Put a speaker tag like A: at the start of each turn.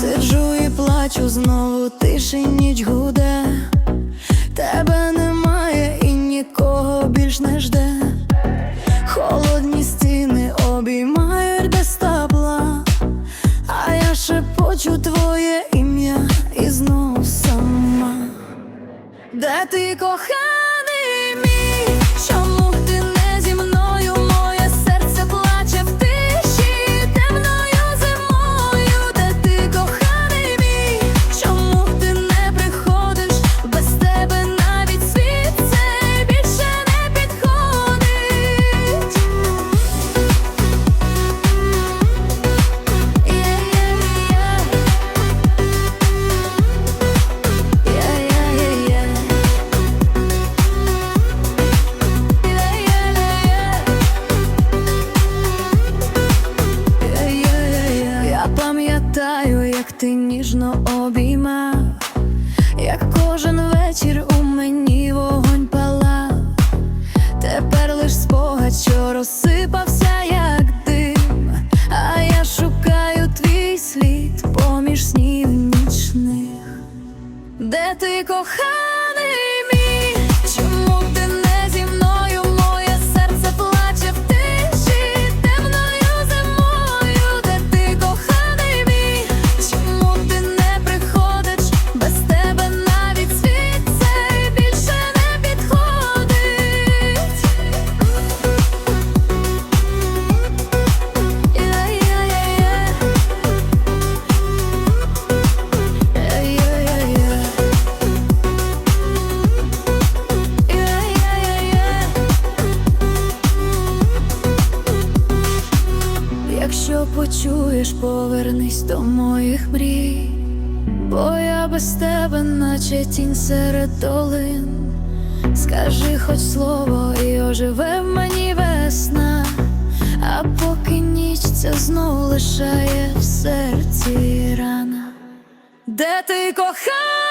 A: Сиджу і плачу знову, тиші ніч гуде, тебе немає і нікого більш не жде. Холодні стіни обіймають без табла, а я шепочу твоє ім'я і знов сама. Де ти коханий як ти ніжно обіймав, як кожен вечір у мені вогонь палав. Тепер лиш спогад, що розсипався, як дим. А я шукаю твій слід поміж снів нічних. Де ти коханий почуєш, повернись до моїх мрій, бо я без тебе, наче тінь серед долин. Скажи хоч слово, і оживе в мені весна, а поки ніч ця знов лишає в серці рана. Де ти коханий?